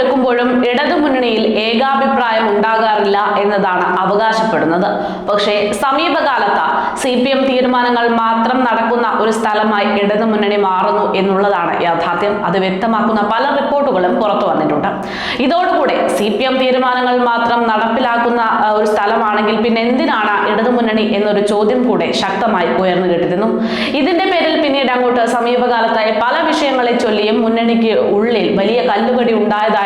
എടുക്കുമ്പോഴും ഇടതുമുന്നണിയിൽ ഏകാഭിപ്രായം ഉണ്ടാകാറില്ല എന്നതാണ് അവകാശപ്പെടുന്നത്. പക്ഷേ സമീപകാലത്ത് സി പി എം തീരുമാനങ്ങൾ മാത്രം നടക്കുന്ന ഒരു സ്ഥലമായി ഇടതുമുന്നണി മാറുന്നു എന്നുള്ളതാണ് യാഥാർത്ഥ്യം. അത് വ്യക്തമാക്കുന്ന പല റിപ്പോർട്ടുകളും പുറത്തു വന്നിട്ടുണ്ട്. ഇതോടുകൂടെ സി പി എം തീരുമാനങ്ങൾ മാത്രം നടപ്പിലാക്കുന്ന ഒരു സ്ഥലമാണെങ്കിൽ പിന്നെ എന്തിനാണ് ഇടതുമുന്നണി എന്നൊരു ചോദ്യം കൂടെ ശക്തമായി ഉയർന്നു കേട്ടിരുന്നു. ഇതിന്റെ പേരിൽ പിന്നീട് അങ്ങോട്ട് സമീപകാലത്തായി പല വിഷയങ്ങളെ ചൊല്ലിയും മുന്നണിക്ക് ഉള്ളിൽ വലിയ കല്ലുകടി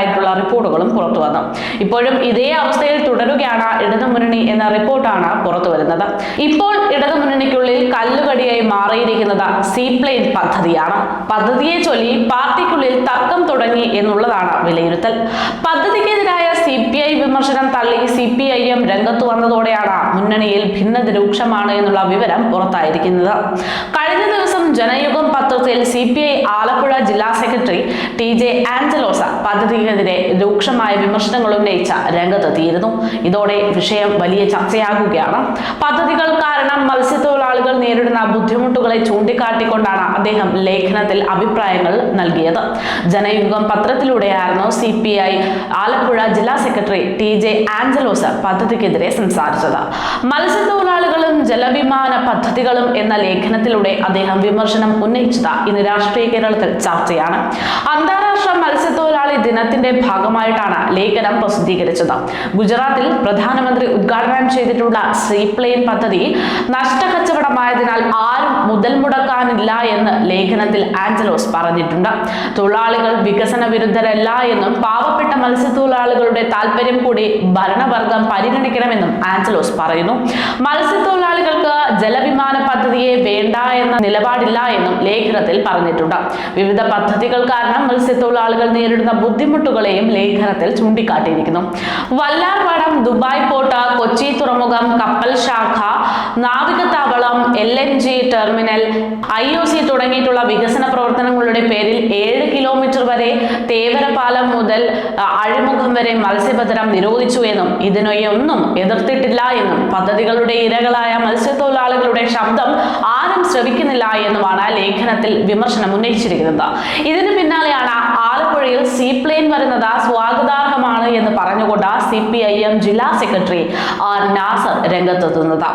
ഉണ്ടായതായിട്ടുള്ള റിപ്പോർട്ടുകളും പുറത്തു വന്നു. ഇപ്പോഴും ഇതേ അവസ്ഥയിൽ തുടരുകയാണ് ഇടതുമുന്നണി എന്ന റിപ്പോർട്ടാണ് പുറത്തു വരുന്നത്. ഇപ്പോൾ ഇടതുമുന്നണിക്കുള്ളിൽ കല്ലുകടിയായി മാറിയിരിക്കുന്നത് സീപ്ലെയിൻ പദ്ധതിയാണ്. പദ്ധതിയെ ചൊല്ലി പാർട്ടിക്കുള്ളിൽ തർക്കം തുടങ്ങി എന്നുള്ളതാണ് വിലയിരുത്തൽ. പദ്ധതിക്കെതിരായ സി പി ഐ വിമർശനം തള്ളി സി പി ഐ എം രംഗത്ത് വന്നതോടെയാണ് മുന്നണിയിൽ ഭിന്നത രൂക്ഷമാണ് എന്നുള്ള വിവരം പുറത്തായിരിക്കുന്നത്. കഴിഞ്ഞ ദിവസം ജനയുഗം പത്രത്തിൽ സി പി ഐ ആലപ്പുഴ ജില്ലാ സെക്രട്ടറി ടി ജെ ആഞ്ചലോസ പദ്ധതിക്കെതിരെ രൂക്ഷമായ വിമർശനങ്ങൾ ഉന്നയിച്ച രംഗത്തെത്തിയിരുന്നു ഇതോടെ വിഷയം വലിയ ചർച്ചയാകുകയാണ്. പദ്ധതികൾ കാരണം മത്സ്യത്തൊഴിലാളികൾ നേരിടുന്ന ബുദ്ധിമുട്ടുകളെ ചൂണ്ടിക്കാട്ടിക്കൊണ്ടാണ് അദ്ദേഹം ലേഖനത്തിൽ അഭിപ്രായങ്ങൾ നൽകിയത്. ജനയുഗം പത്രത്തിലൂടെയായിരുന്നു സി പി ഐ ആലപ്പുഴ ജില്ലാ സെക്രട്ടറി ടി ജെ ആഞ്ചലോസ് പദ്ധതിക്കെതിരെ സംസാരിച്ചത്. മത്സ്യത്തൊഴിലാളികളും ജലവിമാന പദ്ധതികളും എന്ന ലേഖനത്തിലൂടെ അദ്ദേഹം വിമർശനം ഉന്നയിച്ചത് ഇന്ന് രാഷ്ട്രീയ കേരളത്തിൽ ചർച്ചയാണ്. അന്താരാഷ്ട്ര മത്സ്യത്തൊഴിലാളി ദിനത്തിന്റെ ഭാഗമായിട്ടാണ് ലേഖനം പ്രസിദ്ധീകരിച്ചത്. ഗുജറാത്തിൽ പ്രധാനമന്ത്രി ഉദ്ഘാടനം ചെയ്തിട്ടുള്ള സീപ്ലെയിൻ പദ്ധതി നഷ്ടക്കച്ചവടമായതിനാൽ ആരും മുതൽ മുടക്കാനില്ല എന്ന് ലേഖനത്തിൽ ആഞ്ചലോസ് പറഞ്ഞിട്ടുണ്ട്. തൊഴിലാളികൾ വികസന വിരുദ്ധരല്ല എന്നും പാവപ്പെട്ട മത്സ്യത്തൊഴിലാളികളുടെ താല്പര്യം കൂടി ഭരണവർഗം പരിഗണിക്കണമെന്നും ആഞ്ചലോസ് പറയുന്നു. മത്സ്യത്തൊഴിലാളികൾക്ക് ജലവിമാന പദ്ധതിയെ വേണ്ട എന്ന നിലപാടില്ല എന്നും ലേഖനത്തിൽ പറഞ്ഞിട്ടുണ്ട്. വിവിധ പദ്ധതികൾ കാരണം മത്സ്യത്തൊഴിലാളികൾ നേരിടുന്ന ബുദ്ധിമുട്ടുകളെയും ലേഖനത്തിൽ ചൂണ്ടിക്കാട്ടിയിരിക്കുന്നു. വല്ലാർപാടം ദുബായ് പോർട്ട് കൊച്ചി തുറമുഖം കപ്പൽ ശാഖ നാവികത്താവളം L N G terminal I O C തുടങ്ങിയിട്ടുള്ള വികസന പ്രവർത്തനങ്ങളുടെ പേരിൽ ഏഴ് കിലോമീറ്റർ വരെ തേവരപാലം മുതൽ അഴിമുഖം വരെ മത്സ്യബന്ധനം നിരോധിച്ചു എന്നും ഇതിനെയൊന്നും എതിർത്തിട്ടില്ല എന്നും പദ്ധതികളുടെ ഇരകളായ മത്സ്യത്തൊഴിലാളികളുടെ ശബ്ദം ആരും ശ്രവിക്കുന്നില്ല എന്നുമാണ് ലേഖനത്തിൽ വിമർശനം ഉന്നയിച്ചിരിക്കുന്നത്. ഇതിന് പിന്നാലെയാണ് ആലപ്പുഴയിൽ സീപ്ലെയിൻ വരുന്നത് സ്വാഗതാർഹമാണ് എന്ന് പറഞ്ഞുകൊണ്ട് സി പി ഐ എം ജില്ലാ സെക്രട്ടറി ആർ നാസർ രംഗത്തെത്തുന്നത്.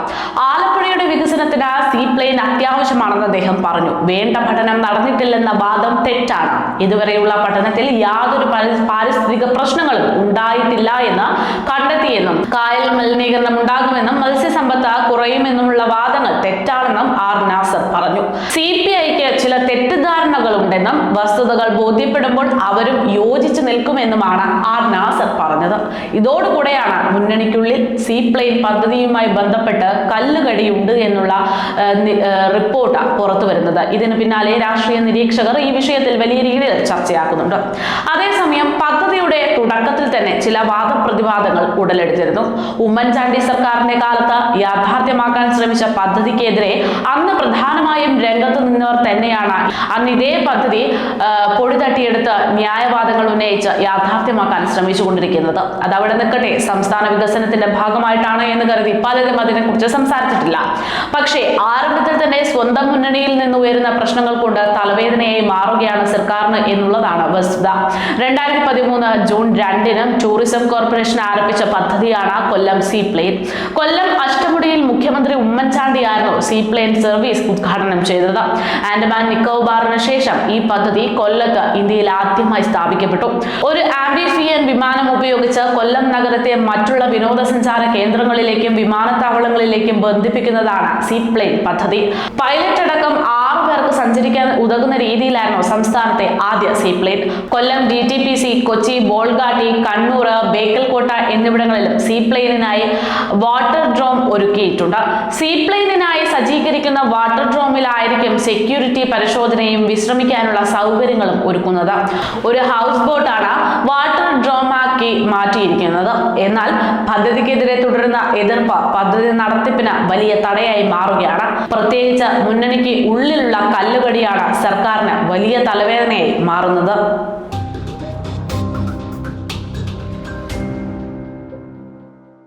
ആലപ്പുഴയുടെ വികസനത്തിന് സീപ്ലെയിൻ അത്യാവശ്യമാണെന്ന് അദ്ദേഹം പറഞ്ഞു. വേണ്ട പഠനം നടന്നിട്ടില്ലെന്ന വാദം തെറ്റാണ്. ഇതുവരെയുള്ള പഠനത്തിൽ യാതൊരു പാരിസ്ഥിതിക പ്രശ്നങ്ങളും ഉണ്ടായിട്ടില്ല എന്ന് കണ്ടെത്തിയെന്നും കായൽ മലിനീകരണം ഉണ്ടാകുമെന്നും മത്സ്യസമ്പത്ത് കുറയുമെന്നുമുള്ള വാദങ്ങൾ തെറ്റാണെന്നും ആർ നാസർ പറഞ്ഞു. സി പി ഐക്ക് ചില തെറ്റിദ്ധാരണകളുണ്ടെന്നും വസ്തുതകൾ ബോധ്യപ്പെടുമ്പോൾ അവരും യോജിച്ചു നിൽക്കുമെന്നുമാണ് ആർ നാസർ പറഞ്ഞത്. ഇതോടുകൂടെയാണ് മുന്നണിക്കുള്ളിൽ സീ പ്ലെയിൻ പദ്ധതിയുമായി ബന്ധപ്പെട്ട് കല്ലുകടിയുണ്ട് എന്നുള്ള റിപ്പോർട്ട് പുറത്തു വരുന്നത്. ഇതിന് പിന്നാലെ രാഷ്ട്രീയ നിരീക്ഷകർ ഈ വിഷയത്തിൽ വലിയ രീതിയിൽ ചർച്ചയാക്കുന്നുണ്ട്. അതേസമയം പദ്ധതിയുടെ തുടക്കത്തിൽ തന്നെ ചില വാദപ്രതിവാദങ്ങൾ ഉടലെടുത്തിരുന്നു. ഉമ്മൻചാണ്ടി സർക്കാരിന്റെ കാലത്ത് യാഥാർത്ഥ്യമാക്കാൻ ശ്രമിച്ച പദ്ധതിക്കെതിരെ അന്ന് പ്രധാനമായും രംഗത്ത് നിന്നവർ തന്നെയാണ്. അന്ന് ഇതേ പദ്ധതി പൊടി തട്ടിയെടുത്ത് ന്യായവാദങ്ങൾ ഉന്നയിച്ച് യാഥാർത്ഥ്യമാക്കാൻ ശ്രമിച്ചുകൊണ്ടിരിക്കുന്നത്. അത് അവിടെ നിൽക്കട്ടെ. സംസ്ഥാന വികസനത്തിന്റെ ഭാഗമായിട്ടാണ് എന്ന് കരുതി പലരും അതിനെ അതിനെക്കുറിച്ച് സംസാരിച്ചിട്ടില്ല. പക്ഷേ ആരംഭത്തിൽ തന്നെ സ്വന്തം മുന്നണിയിൽ നിന്ന് ഉയരുന്ന പ്രശ്നങ്ങൾ കൊണ്ട് തലവേദനയായി മാറുകയാണ് സർക്കാരിന് എന്നുള്ളതാണ് വസ്തുത. രണ്ടായിരത്തി പതിമൂന്ന് ജൂൺ രണ്ടിന് ടൂറിസം കോർപ്പറേഷൻ ആരംഭിച്ച പദ്ധതിയാണ് കൊല്ലം സീ പ്ലെയിൻ. കൊല്ലം അഷ്ടമുടിയിൽ മുഖ്യമന്ത്രി ഉമ്മൻചാണ്ടിയായിരുന്നു സീ പ്ലെയിൻ സർവീസ് ഉദ്ഘാടനം ചെയ്തത്. ആൻഡമാൻ നിക്കോബാറിന് ശേഷം ഈ പദ്ധതി കൊല്ലത്ത് ഇന്ത്യയിൽ ആദ്യമായി സ്ഥാപിക്കപ്പെട്ടു. ഒരു ആംബിഫിയൻ വിമാനം ഉപയോഗിച്ച് കൊല്ലം നഗരത്തെ മറ്റുള്ള വിനോദസഞ്ചാര കേന്ദ്രങ്ങളിലേക്കും വിമാനത്താവളങ്ങളിലേക്കും ബന്ധിപ്പിക്കുന്നതാണ് സീ പ്ലെയിൻ പദ്ധതി. പൈലറ്റ് അടക്കം ആറു പേർക്ക് സഞ്ചരിക്കാൻ ഉതകുന്ന രീതിയിലായിരുന്നു സംസ്ഥാനത്തെ ആദ്യ seaplane Kollam D T P C Kochi Bolgatty Kannur ബേക്കൽകോട്ട എന്നിവിടങ്ങളിലും സീ പ്ലെയിനായി വാട്ടർ ഡ്രോം ഒരുക്കിയിട്ടുണ്ട്. സീ പ്ലെയിനായി സജ്ജീകരിക്കുന്ന വാട്ടർ ഡ്രോമിലായിരിക്കും സെക്യൂരിറ്റി പരിശോധനയും വിശ്രമിക്കാനുള്ള സൗകര്യങ്ങളും ഒരുക്കുന്നത്. ഒരു ഹൗസ് ബോട്ടാണ് വാട്ടർ ഡ്രോമാക്കി മാറ്റിയിരിക്കുന്നത്. എന്നാൽ പദ്ധതിക്കെതിരെ തുടരുന്ന എതിർപ്പ് പദ്ധതി നടത്തിപ്പിന് വലിയ തടയായി മാറുകയാണ്. പ്രത്യേകിച്ച് മുന്നണിക്ക് ഉള്ളിലുള്ള കല്ലുകടിയാണ് സർക്കാരിന് വലിയ തലവേദനയായി മാറുന്നത്.